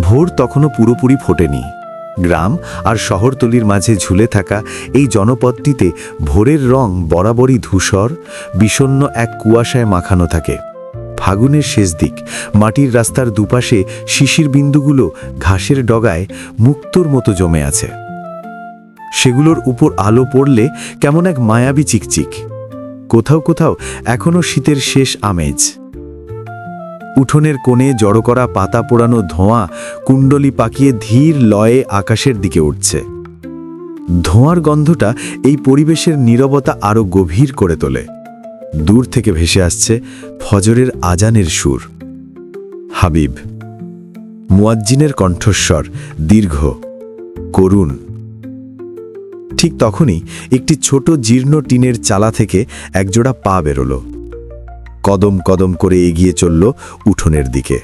ভোর তখনও পুরোপুরি ফোটেনি। গ্রাম আর শহরতলির মাঝে ঝুলে থাকা এই জনপদটিতে ভোরের রং বরাবরই ধূসর, বিষণ্ণ এক কুয়াশায় মাখানো থাকে। ফাগুনের শেষ দিক, মাটির রাস্তার দুপাশে শিশির বিন্দুগুলো ঘাসের ডগায় মুক্তোর মতো জমে আছে। সেগুলোর উপর আলো পড়লে কেমন এক মায়াবী চিকচিক। কোথাও কোথাও এখনও শীতের শেষ আমেজ। উঠোনের কোণে জড়ো করা পাতা পোড়ানো ধোঁয়া কুণ্ডলি পাকিয়ে ধীর লয়ে আকাশের দিকে উঠছে। ধোঁয়ার গন্ধটা এই পরিবেশের নীরবতা আরও গভীর করে তোলে। দূর থেকে ভেসে আসছে ফজরের আজানের সুর। হাবিব, মুয়াজ্জিনের কণ্ঠস্বর, দীর্ঘ, করুণ। ঠিক তখনই একটি ছোট জীর্ণ টিনের চালা থেকে একজোড়া পা বেরোলো। কদম কদম করে এগিয়ে চলল উঠোনের দিকে।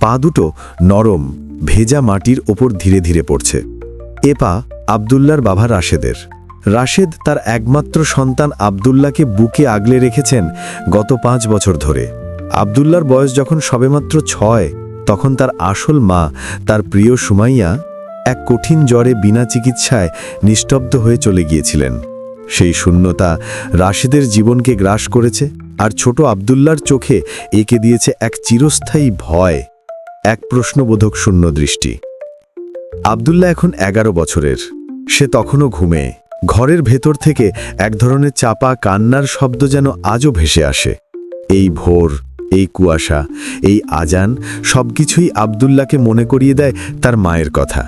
পা দুটো নরম, ভেজা মাটির ওপর ধীরে ধীরে পড়ছে। এ পা আবদুল্লার বাবা রাশেদের। রাশেদ তার একমাত্র সন্তান আবদুল্লাকে বুকে আগলে রেখেছেন গত পাঁচ বছর ধরে। আবদুল্লার বয়স যখন সবেমাত্র ছয়, তখন তার আসল মা, তার প্রিয় সুমাইয়া, এক কঠিন জ্বরে বিনা চিকিৎসায় নিস্তব্ধ হয়ে চলে গিয়েছিলেন। সেই শূন্যতা রাশেদের জীবনকে গ্রাস করেছে আর ছোট আবদুল্লার চোখে এঁকে দিয়েছে এক চিরস্থায়ী ভয়, এক প্রশ্নবোধক শূন্য দৃষ্টি। আবদুল্লাহ এখন এগারো বছরের। সে তখনও ঘুমে। ঘরের ভেতর থেকে এক ধরনের চাপা কান্নার শব্দ যেন আজও ভেসে আসে। এই ভোর, এই কুয়াশা, এই আজান সবকিছুই আবদুল্লাহকে মনে করিয়ে দেয় তার মায়ের কথা।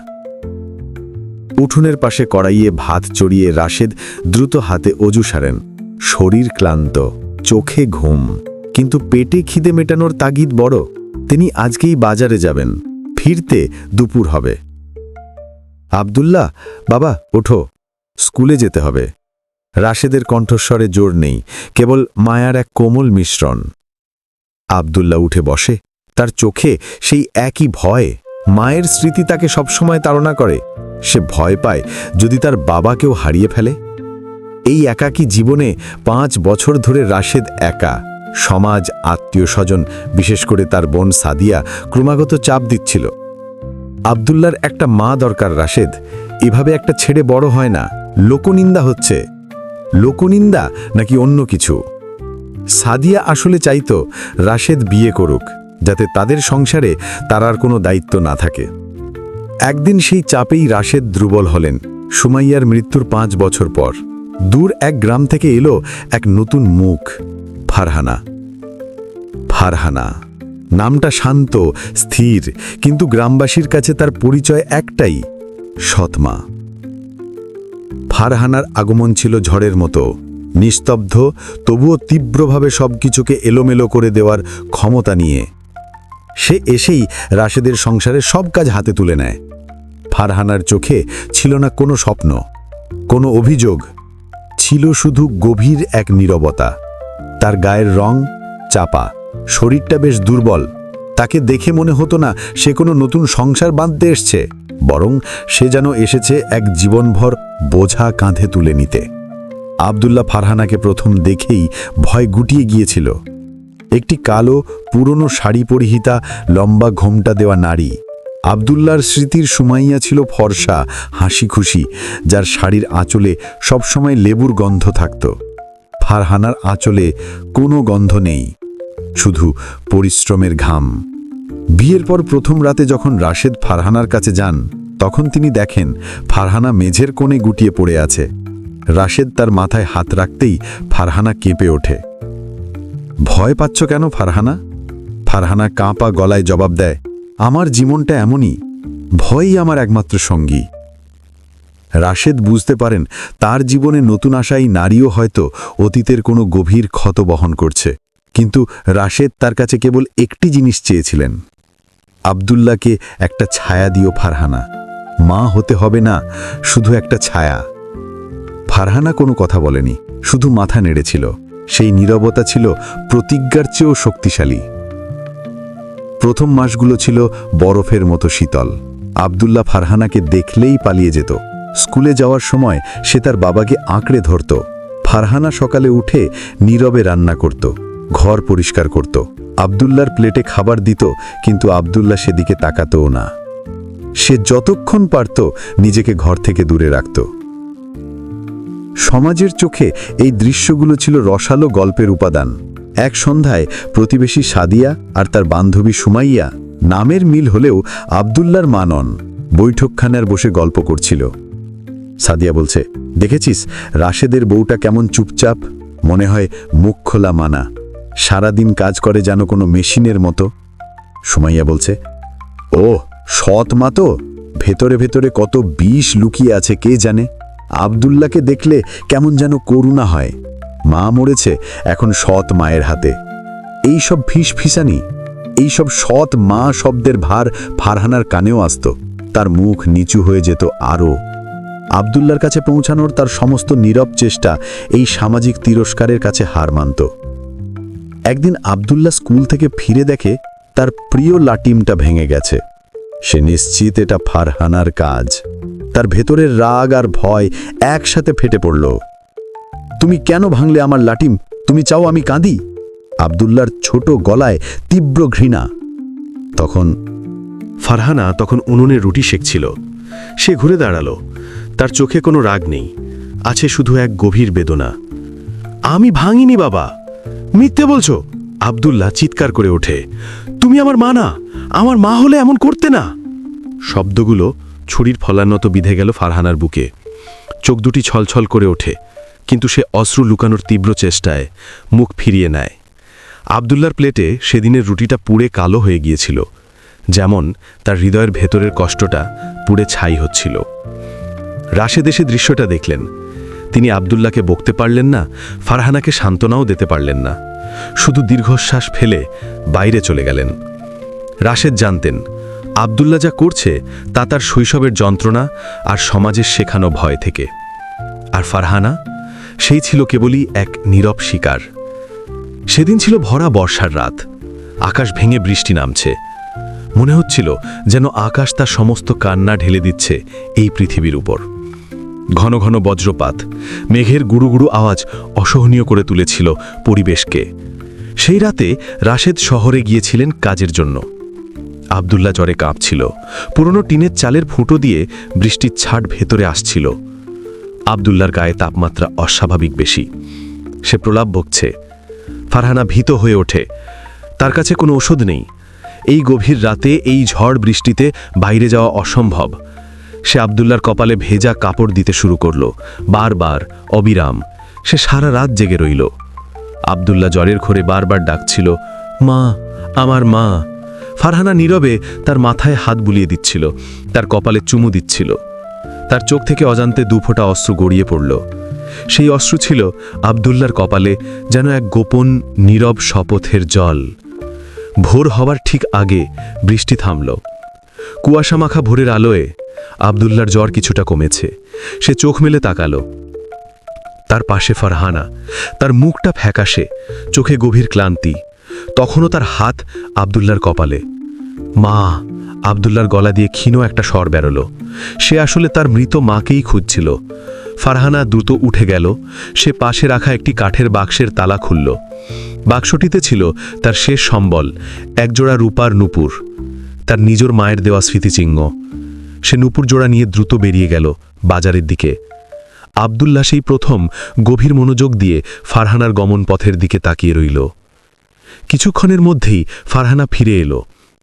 উঠোনের পাশে কড়াইয়ে ভাত চড়িয়ে রাশেদ দ্রুত হাতে অজু সারেন। শরীর ক্লান্ত, চোখে ঘুম। কিন্তু পেটে খিদে মেটানোর তাগিদ বড়। তিনি আজকেই বাজারে যাবেন। ফিরতে দুপুর হবে। আবদুল্লাহ, বাবা, ওঠো। স্কুলে যেতে হবে। রাশেদের কণ্ঠস্বরে জোর নেই, কেবল মায়ার এক কোমল মিশ্রণ। আবদুল্লাহ উঠে বসে। তার চোখে সেই একই ভয়। মায়ের স্মৃতি তাকে সবসময় তাড়না করে। সে ভয় পায় যদি তার বাবাকেও হারিয়ে ফেলে। এই একাকী জীবনে পাঁচ বছর ধরে রাশেদ একা, সমাজ, আত্মীয় স্বজন, বিশেষ করে তার বোন সাদিয়া, ক্রমাগত চাপ দিচ্ছিল। আবদুল্লার একটা মা দরকার রাশেদ, এভাবে একটা ছেড়ে বড় হয় না, লোকনিন্দা হচ্ছে। লোকনিন্দা নাকি অন্য কিছু? সাদিয়া আসলে চাইতো রাশেদ বিয়ে করুক, যাতে তাদের সংসারে তার আর কোনো দায়িত্ব না থাকে। একদিন সেই চাপেই রাশেদ দুর্বল হলেন, সুমাইয়ার মৃত্যুর পাঁচ বছর পর। দূর এক গ্রাম থেকে এলো এক নতুন মুখ, ফারহানা। ফারহানা, নামটা শান্ত, স্থির, কিন্তু গ্রামবাসীর কাছে তার পরিচয় একটাই, সৎমা। ফারহানার আগমন ছিল ঝড়ের মতো, নিস্তব্ধ, তবুও তীব্রভাবে সবকিছুকে এলোমেলো করে দেওয়ার ক্ষমতা নিয়ে। সে এসেই রাশেদের সংসারে সব কাজ হাতে তুলে নেয়। ফারহানার চোখে ছিল না কোনো স্বপ্ন, কোনো অভিযোগ, ছিল শুধু গভীর এক নীরবতা। তার গায়ের রং চাপা, শরীরটা বেশ দুর্বল। তাকে দেখে মনে হতো না সে কোনো নতুন সংসার বাঁধতে এসছে, বরং সে যেন এসেছে এক জীবনভর বোঝা কাঁধে তুলে নিতে। আবদুল্লাহ ফারহানাকে প্রথম দেখেই ভয় গুটিয়ে গিয়েছিল। একটি কালো, পুরনো শাড়ি পরিহিতা, লম্বা ঘোমটা দেওয়া নারী। আবদুল্লার স্মৃতির সুমাইয়া ছিল ফর্সা হাসি খুশি যার শাড়ির আঁচলে সবসময় লেবুর গন্ধ থাকত। ফারহানার আঁচলে কোনো গন্ধ নেই, শুধু পরিশ্রমের ঘাম। বিয়ের পর প্রথম রাতে যখন রাশেদ ফারহানার কাছে যান, তখন তিনি দেখেন ফারহানা মেঝের কোণে গুটিয়ে পড়ে আছে। রাশেদ তার মাথায় হাত রাখতেই ফারহানা কেঁপে ওঠে। ভয় পাচ্ছ কেন, ফারহানা? ফারহানা কাঁপা গলায় জবাব দেয়, আমার জীবনটা এমনই, ভয়ই আমার একমাত্র সঙ্গী। রাশেদ বুঝতে পারেন, তার জীবনে নতুন আশাই নারীও হয়তো অতীতের কোনো গভীর ক্ষত বহন করছে। কিন্তু রাশেদ তার কাছে কেবল একটি জিনিস চেয়েছিলেন আবদুল্লাকে একটা ছায়া দিও ফারহানা। মা হতে হবে না, শুধু একটা ছায়া। ফারহানা কোনো কথা বলেনি, শুধু মাথা নেড়েছিল সেই নীরবতা ছিল প্রতিজ্ঞার চেয়েও শক্তিশালী। প্রথম মাসগুলো ছিল বরফের মতো শীতল। আবদুল্লাহ ফারহানাকে দেখলেই পালিয়ে যেত। স্কুলে যাওয়ার সময় সে তার বাবাকে আঁকড়ে ধরত। ফারহানা সকালে উঠে নীরবে রান্না করত, ঘর পরিষ্কার করত। আবদুল্লার প্লেটে খাবার দিত, কিন্তু আবদুল্লা সেদিকে তাকাতও না। সে যতক্ষণ পারত নিজেকে ঘর থেকে দূরে রাখত। সমাজের চোখে এই দৃশ্যগুলো ছিল রসালো গল্পের উপাদান। এক সন্ধ্যায় প্রতিবেশী সাদিয়া আর তার বান্ধবী সুমাইয়া নামের মিল হলেও আবদুল্লার মা নন, বৈঠকখানার বসে গল্প করছিল। সাদিয়া বলছে, দেখেছিস, রাশেদের বউটা কেমন চুপচাপ, মনে হয় মুখ খোলা মানা, সারাদিন কাজ করে যেন কোনো মেশিনের মতো। সুমাইয়া বলছে ও সৎ মা তো, ভেতরে ভেতরে কত বিষ লুকিয়ে আছে, কে জানে? আবদুল্লাকে দেখলে কেমন যেন করুণা হয়। মা মরেছে এখন সৎ মায়ের হাতে। এই সব ফিস ফিসানি এই সব সৎ মা শব্দের ভার ফারহানার কানেও আসত। তার মুখ নিচু হয়ে যেত আরও। আবদুল্লার কাছে পৌঁছানোর তার সমস্ত নীরব চেষ্টা এই সামাজিক তিরস্কারের কাছে হার মানত। একদিন আবদুল্লাহ স্কুল থেকে ফিরে দেখে তার প্রিয় লাটিমটা ভেঙে গেছে। সে নিশ্চিত এটা ফারহানার কাজ। তার ভেতরের রাগ আর ভয় একসাথে ফেটে পড়ল। তুমি কেন ভাঙলে আমার লাটিম? তুমি চাও আমি কাঁদি? আবদুল্লার ছোট গলায় তীব্র ঘৃণা। তখন ফারহানা তখন উনুনে রুটি শেখছিল সে ঘুরে দাঁড়াল। তার চোখে কোনো রাগ নেই। আছে শুধু এক গভীর বেদনা। আমি ভাঙিনি বাবা। মিথ্যে বলছো? আবদুল্লাহ চিৎকার করে ওঠে। তুমি আমার মা না। আমার মা হলে এমন করতে না? শব্দগুলো ছুরির ফলানত বিধে গেল ফারহানার বুকে। চোখ দুটি ছলছল করে ওঠে, কিন্তু সে অশ্রু লুকানোর তীব্র চেষ্টায় মুখ ফিরিয়ে নেয়। আবদুল্লার প্লেটে সেদিনের রুটিটা পুড়ে কালো হয়ে গিয়েছিল, যেমন তার হৃদয়ের ভেতরের কষ্টটা পুড়ে ছাই হচ্ছিল। রাশেদ এসে দৃশ্যটা দেখলেন। তিনি আবদুল্লাকে বকতে পারলেন না, ফারহানাকে সান্ত্বনাও দিতে পারলেন না। শুধু দীর্ঘশ্বাস ফেলে বাইরে চলে গেলেন। রাশেদ জানতেন আবদুল্লা যা করছে, তা তার শৈশবের যন্ত্রণা আর সমাজের শেখানো ভয় থেকে। আর ফারহানা, সেই ছিল কেবলই এক নীরব শিকার। সেদিন ছিল ভরা বর্ষার রাত। আকাশ ভেঙে বৃষ্টি নামছে। মনে হচ্ছিল যেন আকাশ তার সমস্ত কান্না ঢেলে দিচ্ছে এই পৃথিবীর উপর। ঘন ঘন বজ্রপাত, মেঘের গুরু আওয়াজ অসহনীয় করে তুলেছিল পরিবেশকে। সেই রাতে রাশেদ শহরে গিয়েছিলেন কাজের জন্য। আবদুল্লা জ্বরে কাঁপছিল। পুরনো টিনের চালের ফুটো দিয়ে বৃষ্টির ছাট ভেতরে আসছিল। আবদুল্লার গায়ে তাপমাত্রা অস্বাভাবিক বেশি। সে প্রলাপ বকছে। ফারহানা ভীত হয়ে ওঠে। তার কাছে কোনো ওষুধ নেই। এই গভীর রাতে এই ঝড় বৃষ্টিতে বাইরে যাওয়া অসম্ভব। সে আবদুল্লার কপালে ভেজা কাপড় দিতে শুরু করল। বারবার, অবিরাম। সে সারা রাত জেগে রইল। আবদুল্লা জ্বরের ঘরে বারবার ডাকছিল, মা, আমার মা। ফারহানা নীরবে তার মাথায় হাত বুলিয়ে দিচ্ছিল, তার কপালে চুমু দিচ্ছিল। তার চোখ থেকে অজান্তে দুফোঁটা অস্ত্র গড়িয়ে পড়ল। সেই অস্ত্র ছিল আবদুল্লার কপালে যেন এক গোপন, নীরব শপথের জল। ভোর হওয়ার ঠিক আগে বৃষ্টি থামল। কুয়াশা মাখা ভোরের আলোয় আবদুল্লার জ্বর কিছুটা কমেছে। সে চোখ মেলে তাকালো। তার পাশে ফারহানা, তার মুখটা ফ্যাকাশে, চোখে গভীর ক্লান্তি। তখনও তার হাত আবদুল্লার কপালে। মা, আবদুল্লার গলা দিয়ে ক্ষীণ একটা স্বর বেরোলো। সে আসলে তার মৃত মাকেই খুঁজছিল। ফারহানা দ্রুত উঠে গেল। সে পাশে রাখা একটি কাঠের বাক্সের তালা খুলল। বাক্সটিতে ছিল তার শেষ সম্বল, একজোড়া রূপার নুপুর। তার নিজের মায়ের দেওয়া স্মৃতিচিহ্ন। সে নুপুর জোড়া নিয়ে দ্রুত বেরিয়ে গেল বাজারের দিকে। আবদুল্লা সেই প্রথম গভীর মনোযোগ দিয়ে ফারহানার গমন পথের দিকে তাকিয়ে রইল। কিছুক্ষণের মধ্যেই ফারহানা ফিরে এলো।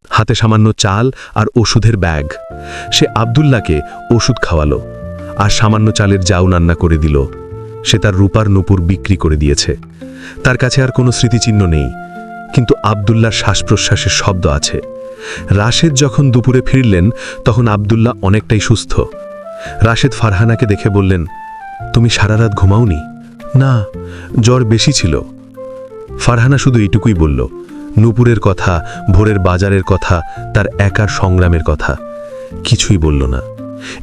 হাতে সামান্য চাল আর ওষুধের ব্যাগ। সে আবদুল্লাকে ওষুধ খাওয়ালো আর সামান্য চালের জাউ রান্না করে দিল। সে তার রূপার নুপুর বিক্রি করে দিয়েছে। তার কাছে আর কোনো স্মৃতিচিহ্ন নেই, কিন্তু আবদুল্লার শ্বাস প্রশ্বাসের শব্দ আছে। রাশেদ যখন দুপুরে ফিরলেন, তখন আবদুল্লাহ অনেকটাই সুস্থ। রাশেদ ফারহানাকে দেখে বললেন, তুমি সারা রাত ঘুমাওনি? না, জ্বর বেশি ছিল। ফারহানা শুধু এইটুকুই বলল, নূপুরের কথা, ভোরের বাজারের কথা, তার একার সংগ্রামের কথা। কিছুই বলল না।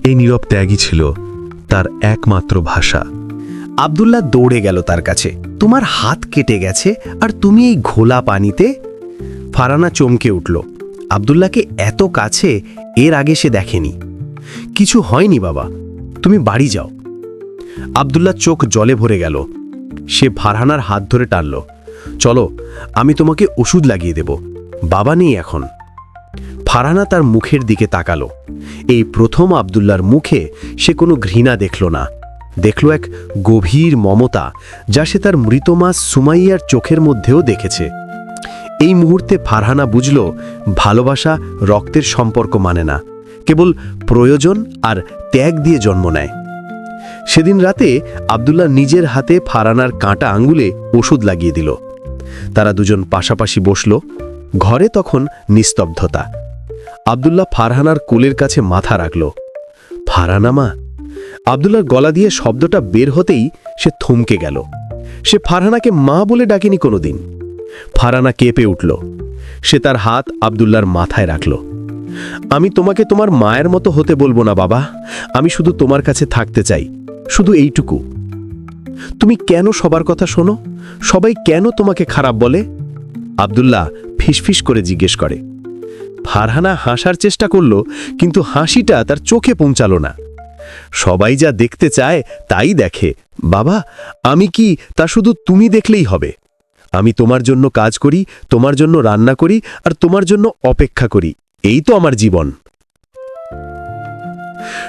এই নীরব ত্যাগই ছিল তার একমাত্র ভাষা। আবদুল্লাহ দৌড়ে গেল তার কাছে। তোমার হাত কেটে গেছে আর তুমি এই ঘোলা পানিতে? ফারানা চমকে উঠল। আবদুল্লাহকে এত কাছে এর আগে সে দেখেনি। কিছু হয়নি বাবা, তুমি বাড়ি যাও। আবদুল্লাহ চোখ জলে ভরে গেল। সে ফারহানার হাত ধরে টানল। চলো, আমি তোমাকে ওষুধ লাগিয়ে দেব। বাবা নেই এখন। ফারহানা তার মুখের দিকে তাকালো। এই প্রথম আবদুল্লার মুখে সে কোনো ঘৃণা দেখল না। দেখল এক গভীর মমতা, যা সে তার মৃতমা সুমাইয়ার চোখের মধ্যেও দেখেছে। এই মুহূর্তে ফারহানা বুঝল, ভালোবাসা রক্তের সম্পর্ক মানে না। কেবল প্রয়োজন আর ত্যাগ দিয়ে জন্ম নেয়। সেদিন রাতে আবদুল্লাহ নিজের হাতে ফারানার কাঁটা আঙ্গুলে ওষুধ লাগিয়ে দিল। তারা দুজন পাশাপাশি বসল, ঘরে তখন নিস্তব্ধতা। আবদুল্লাহ ফারহানার কোলের কাছে মাথা রাখল। ফারহানা মা আবদুল্লার গলা দিয়ে শব্দটা বের হতেই সে থমকে গেল। সে ফারহানাকে মা বলে ডাকেনি কোনোদিন। ফারানা কেঁপে উঠল। সে তার হাত আবদুল্লার মাথায় রাখল। আমি তোমাকে তোমার মায়ের মতো হতে বলব না বাবা, আমি শুধু তোমার কাছে থাকতে চাই, শুধু এইটুকু। তুমি কেন সবার কথা শোনো? সবাই কেন তোমাকে খারাপ বলে? আবদুল্লাহ ফিসফিস করে জিজ্ঞেস করে। ফারহানা হাসার চেষ্টা করল, কিন্তু হাসিটা তার চোখে পৌঁছালো না। সবাই যা দেখতে চায় তাই দেখে। বাবা, আমি কি তা শুধু তুমি দেখলেই হবে? আমি তোমার জন্য কাজ করি, তোমার জন্য রান্না করি, আর তোমার জন্য অপেক্ষা করি। এই তো আমার জীবন।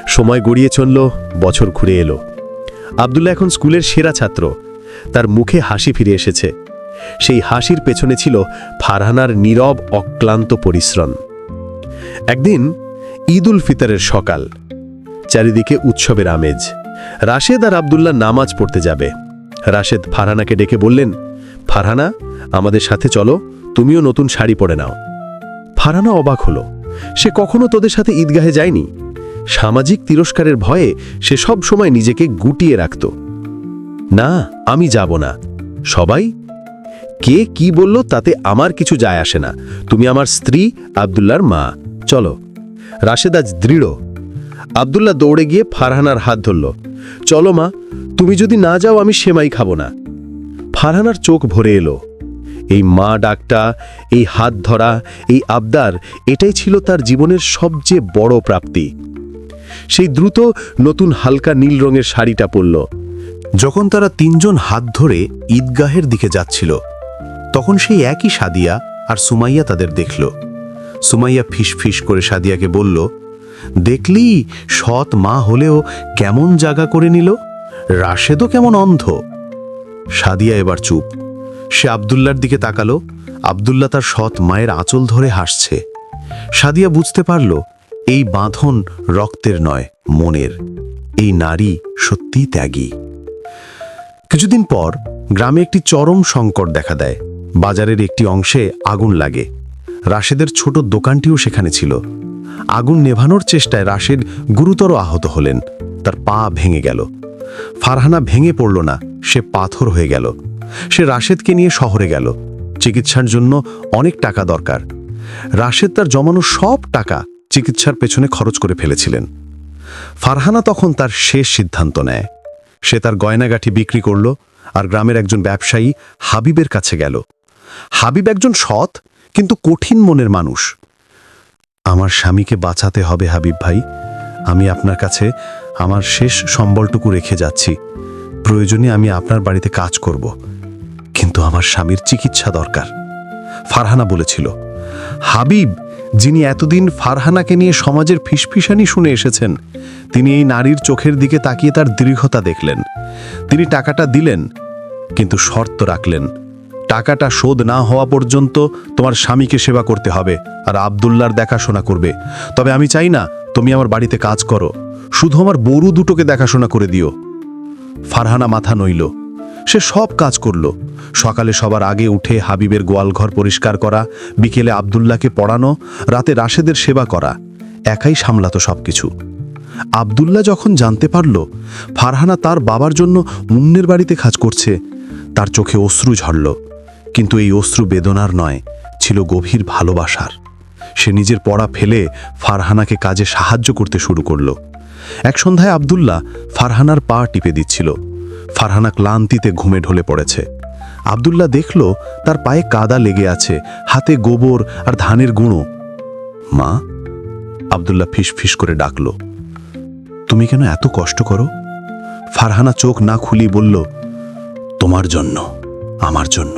সময় গড়িয়ে চলল, বছর ঘুরে এলো। আবদুল্লাহ এখন স্কুলের সেরা ছাত্র। তার মুখে হাসি ফিরে এসেছে। সেই হাসির পেছনে ছিল ফারহানার নীরব, অক্লান্ত পরিশ্রম। একদিন ঈদ উল ফিতরের সকাল, চারিদিকে উৎসবের আমেজ। রাশেদ আর আবদুল্লাহ নামাজ পড়তে যাবে। রাশেদ ফারহানাকে ডেকে বললেন, ফারহানা, আমাদের সাথে চলো, তুমিও নতুন শাড়ি পরে নাও। ফারহানা অবাক হলো। সে কখনো তোদের সাথে ঈদগাহে যায়নি? সামাজিক তিরস্কারের ভয়ে সে সব সময় নিজেকে গুটিয়ে রাখত। না, আমি যাব না। সবাই? কে কি বলল তাতে আমার কিছু যায় আসে না। তুমি আমার স্ত্রী, আবদুল্লার মা। চলো। রাশেদ আজ দৃঢ়। আবদুল্লাহ দৌড়ে গিয়ে ফারহানার হাত ধরল। চলো মা, তুমি যদি না যাও আমি সেমাই খাব না। ফারহানার চোখ ভরে এলো। এই মা ডাকটা, এই হাত ধরা, এই আবদার, এটাই ছিল তার জীবনের সবচেয়ে বড় প্রাপ্তি। সেই দ্রুত নতুন হালকা নীল রঙের শাড়িটা পরল। যখন তারা তিনজন হাত ধরে ঈদগাহের দিকে যাচ্ছিল, তখন সেই একই সাদিয়া আর সুমাইয়া তাদের দেখল। সুমাইয়া ফিস করে সাদিয়াকে বলল, দেখলি, সৎ মা হলেও কেমন জাগা করে নিল? রাশেদও কেমন অন্ধ? সাদিয়া এবার চুপ। সে আবদুল্লার দিকে তাকালো। আবদুল্লা তার সৎ মায়ের আঁচল ধরে হাসছে। সাদিয়া বুঝতে পারল এই বাঁধন রক্তের নয়, মনের। এই নারী সত্যিই ত্যাগী। কিছুদিন পর গ্রামে একটি চরম সংকট দেখা দেয়। বাজারের একটি অংশে আগুন লাগে। রাশেদের ছোট দোকানটিও সেখানে ছিল। আগুন নেভানোর চেষ্টায় রাশেদ গুরুতর আহত হলেন। তার পা ভেঙে গেল। ফারহানা ভেঙে পড়ল না, সে পাথর হয়ে গেল। সে রাশেদকে নিয়ে শহরে গেল। চিকিৎসার জন্য অনেক টাকা দরকার। রাশেদ তার জমানো সব টাকা চিকিৎসার পেছনে খরচ করে ফেলেছিলেন। ফারহানা তখন তার শেষ সিদ্ধান্ত নেয়। সে তার গয়নাগাঠি বিক্রি করল আর গ্রামের একজন ব্যবসায়ী হাবিবের কাছে গেল। হাবিব একজন সৎ, কিন্তু কঠিন মনের মানুষ। আমার স্বামীকে বাঁচাতে হবে হাবিব ভাই। আমি আপনার কাছে আমার শেষ সম্বলটুকু রেখে যাচ্ছি। প্রয়োজনে আমি আপনার বাড়িতে কাজ করব। কিন্তু আমার স্বামীর চিকিৎসা দরকার। ফারহানা বলেছিল। হাবিব যিনি এতদিন ফারহানাকে নিয়ে সমাজের ফিসফিসানি শুনে এসেছেন, তিনি এই নারীর চোখের দিকে তাকিয়ে তার দৃঢ়তা দেখলেন। তিনি টাকাটা দিলেন, কিন্তু শর্ত রাখলেন। টাকাটা শোধ না হওয়া পর্যন্ত তোমার স্বামীকে সেবা করতে হবে আর আবদুল্লার দেখাশোনা করবে। তবে আমি চাই না তুমি আমার বাড়িতে কাজ করো। শুধু আমার বড়ু দুটোকে দেখাশোনা করে দিও। ফারহানা মাথা নইল। সে সব কাজ করল। সকালে সবার আগে উঠে হাবিবের গোয়ালঘর পরিষ্কার করা, বিকেলে আবদুল্লাহকে পড়ানো, রাতে রাশেদের সেবা করা, একাই সামলাতো সবকিছু। আবদুল্লাহ যখন জানতে পারল, ফারহানা তার বাবার জন্য মুন্নের বাড়িতে কাজ করছে, তার চোখে অশ্রু ঝরল। কিন্তু এই অশ্রু বেদনার নয়, ছিল গভীর ভালোবাসার। সে নিজের পড়া ফেলে ফারহানাকে কাজে সাহায্য করতে শুরু করল। এক সন্ধ্যায় আবদুল্লাহ ফারহানার পা টিপে দিচ্ছিল। ফারহানা ক্লান্তিতে ঘুমে ঢলে পড়েছে। আবদুল্লাহ দেখল তার পায়ে কাদা লেগে আছে, হাতে গোবর আর ধানের গুঁড়ো। মা, আবদুল্লাহ ফিস করে ডাকল, তুমি কেন এত কষ্ট করো? ফারহানা চোখ না খুলি বলল, তোমার জন্য, আমার জন্য।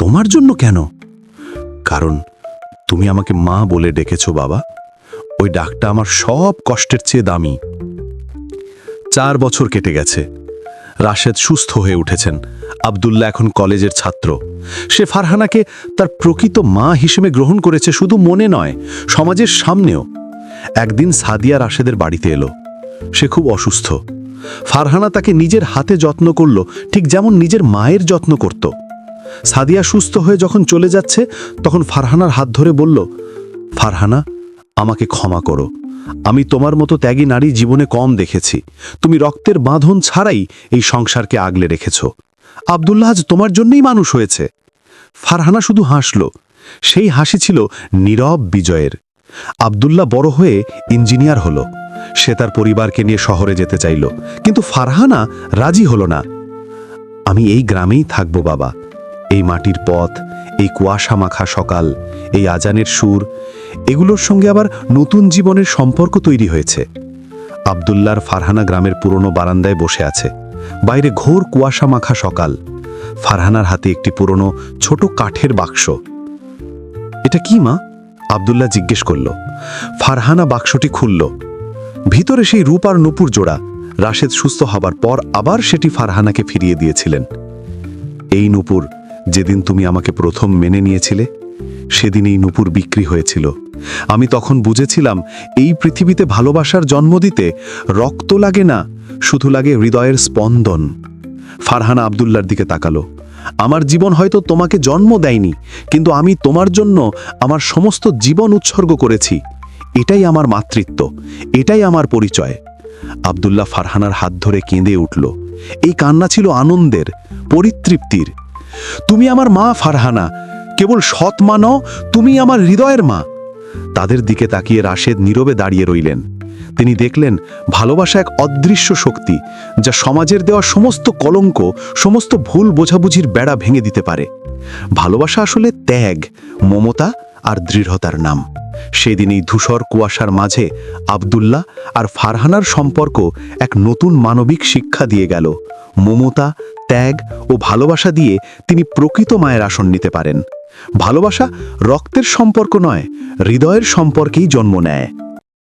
তোমার জন্য কেন? কারণ তুমি আমাকে মা বলে ডেকেছো, বাবা। ওই ডাকটা আমার সব কষ্টের চেয়ে দামি। চার বছর কেটে গেছে রাশেদ সুস্থ হয়ে উঠেছেন। আবদুল্লাহ এখন কলেজের ছাত্র। সে ফারহানাকে তার প্রকৃত মা হিসেবে গ্রহণ করেছে শুধু মনে নয়, সমাজের সামনেও। একদিন সাদিয়া রাশেদের বাড়িতে এলো। সে খুব অসুস্থ। ফারহানা তাকে নিজের হাতে যত্ন করল, ঠিক যেমন নিজের মায়ের যত্ন করত। সাদিয়া সুস্থ হয়ে যখন চলে যাচ্ছে, তখন ফারহানার হাত ধরে বলল, ফারহানা আমাকে ক্ষমা করো। আমি তোমার মতো ত্যাগী নারী জীবনে কম দেখেছি। তুমি রক্তের বাঁধন ছাড়াই এই সংসারকে আগলে রেখেছ। আবদুল্লাহ তোমার জন্যই মানুষ হয়েছে। ফারহানা শুধু হাসল। সেই হাসি ছিল নীরব বিজয়ের। আবদুল্লাহ বড় হয়ে ইঞ্জিনিয়ার হলো। সে তার পরিবারকে নিয়ে শহরে যেতে চাইল। কিন্তু ফারহানা রাজি হলো না। আমি এই গ্রামেই থাকব বাবা। এই মাটির পথ এই কুয়াশা মাখা সকাল, এই আজানের সুর, এগুলোর সঙ্গে আবার নতুন জীবনের সম্পর্ক তৈরি হয়েছে। আবদুল্লার ফারহানা গ্রামের পুরনো বারান্দায় বসে আছে। বাইরে ঘোর কুয়াশা মাখা সকাল। ফারহানার হাতে একটি পুরনো ছোট কাঠের বাক্স। এটা কি, মা? আবদুল্লাহ জিজ্ঞেস করল। ফারহানা বাক্সটি খুলল। ভিতরে সেই রূপ আর নুপুর জোড়া। রাশেদ সুস্থ হবার পর আবার সেটি ফারহানাকে ফিরিয়ে দিয়েছিলেন। এই নুপুর যেদিন তুমি আমাকে প্রথম মেনে নিয়েছিলে সেদিন এই নুপুর বিক্রি হয়েছিল। আমি তখন বুঝেছিলাম, এই পৃথিবীতে ভালোবাসার জন্ম দিতে রক্ত লাগে না, শুধু লাগে হৃদয়ের স্পন্দন। ফারহানা আবদুল্লার দিকে তাকালো। আমার জীবন হয়তো তোমাকে জন্ম দেয়নি, কিন্তু আমি তোমার জন্য আমার সমস্ত জীবন উৎসর্গ করেছি। এটাই আমার মাতৃত্ব, এটাই আমার পরিচয়। আবদুল্লাহ ফারহানার হাত ধরে কেঁদে উঠল। এই কান্না ছিল আনন্দের, পরিতৃপ্তির। তুমি আমার মা, ফারহানা। কেবল সৎ মা নও, তুমি আমার হৃদয়ের মা। তাদের দিকে তাকিয়ে রাশেদ নীরবে দাঁড়িয়ে রইলেন। তিনি দেখলেন, ভালোবাসা এক অদৃশ্য শক্তি, যা সমাজের দেওয়া সমস্ত কলঙ্ক, সমস্ত ভুল বোঝাবুঝির বেড়া ভেঙে দিতে পারে। ভালোবাসা আসলে ত্যাগ, মমতা আর দৃঢ়তার নাম। সেদিন এই ধূসর কুয়াশার মাঝে আবদুল্লাহ আর ফারহানার সম্পর্ক এক নতুন মানবিক শিক্ষা দিয়ে গেল। মমতা, ত্যাগ ও ভালোবাসা দিয়ে তিনি প্রকৃত মায়ের আসন নিতে পারেন। ভালোবাসা রক্তের সম্পর্ক নয়, হৃদয়ের সম্পর্কেই জন্ম নেয়।